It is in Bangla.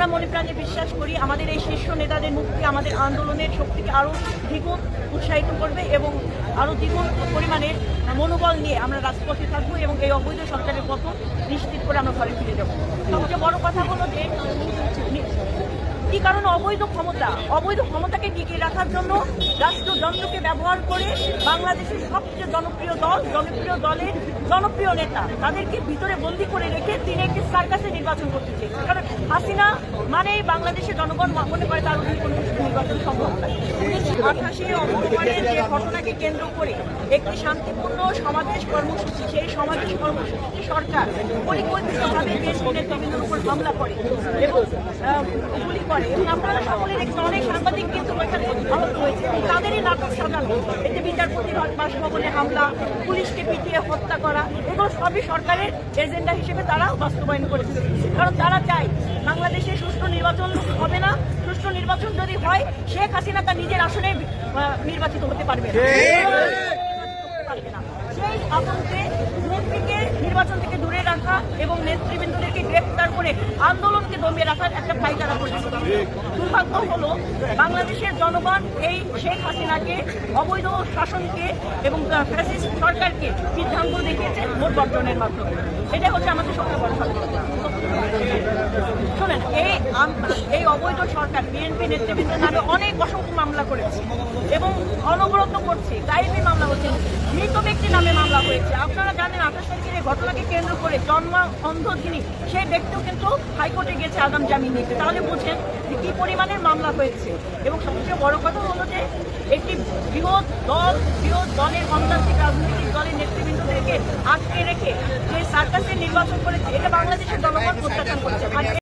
আমরা মনে প্রাণে বিশ্বাস করি আমাদের এই শীর্ষ নেতাদের মুক্তি আমাদের আন্দোলনের শক্তিকে আরও দ্বিগুণ উৎসাহিত করবে এবং আরও দ্বিগুণ পরিমাণের মনোবল নিয়ে আমরা রাজপথে থাকব এবং এই অবৈধ সরকারের পতন নিশ্চিত করে আমরা ঘরে ফিরে যাব। সবচেয়ে বড় কথা হলো যে, কি কারণে অবৈধ ক্ষমতা? অবৈধ ক্ষমতাকে টিকিয়ে রাখার জন্য রাষ্ট্রযন্ত্রকে ব্যবহার করে বাংলাদেশের সবচেয়ে জনপ্রিয় দল, জনপ্রিয় দলের জনপ্রিয় নেতা, তাদেরকে ভিতরে বন্দি করে রেখে তিনি একটি সার্কাসে নির্বাচন করতে চেয়েছেন। কারণ হাসিনা মানে বাংলাদেশের জনগণ মনে করে তার অধীনে কোনো নির্বাচন সম্ভব নয় আঠাশে অক্টোবরের যে ঘটনাকে কেন্দ্র করে একটি শান্তিপূর্ণ সমাবেশ কর্মসূচি, সেই সমাবেশ কর্মসূচিতে সরকার পরিকল্পিতভাবে দেশ নেতৃবৃন্দের উপর হামলা করে এবং গুলি করে। এবং আপনারা সকলে দেখছেন, অনেক সাংবাদিক কিন্তু ওইখানে আহত হয়েছে। তাদেরই নাটক সাজানো। এই যে বিচারপতির বাসভবনে হামলা, পুলিশকে পিটিয়ে হত্যা করা, এগুলো সবই সরকারের এজেন্ডা হিসেবে তারা বাস্তবায়ন করেছে। কারণ তারা চায় বাংলাদেশে নির্বাচন যদি হয় শেখ হাসিনা তার নিজের আসনে নির্বাচিত হতে পারবে না। সেই আতঙ্কে মন্ত্রীকে নির্বাচন থেকে দূরে রাখা এবং নেতৃবৃন্দদেরকে গ্রেফতার করে আন্দোলনকে দমিয়ে রাখার একটা পাইকারা করেছে দুর্ভাগ্য হলো বাংলাদেশের জনগণ এই শেখ হাসিনাকে অবৈধ শাসনকে এবং ফ্যাসিস্ট সরকারকে সিদ্ধান্ত দেখিয়েছে ভোট বর্জনের মাধ্যমে। এটাই হচ্ছে আমাদের সবচেয়ে বড় শোনেন এই এই অবৈধ সরকার, বিএনপি নেতৃবৃন্দের নামে অনেক অসংখ্য মামলা করেছে এবং অনবরত করছে গাইবি মামলা হচ্ছে, মৃত ব্যক্তি নামে মামলা হয়েছে। আপনারা জানেন আঠাশ তারিখের এই ঘটনাকে কেন্দ্র করে জন্ম অন্ধ যিনি সেই ব্যক্তিও কিন্তু হাইকোর্টে গেছে আগাম জামিন নিতে। তাহলে বুঝেন যে কি পরিমাণের মামলা হয়েছে। এবং সবচেয়ে বড় কথা হলো যে একটি বৃহৎ দল, বৃহৎ দলের গণতান্ত্রিক রাজনৈতিক দলের নেতৃবৃন্দদেরকে আটকে রেখে যে সার্কাসের নির্বাচন করেছে, এটা বাংলাদেশের জনগণ প্রত্যাখ্যান করেছে। আর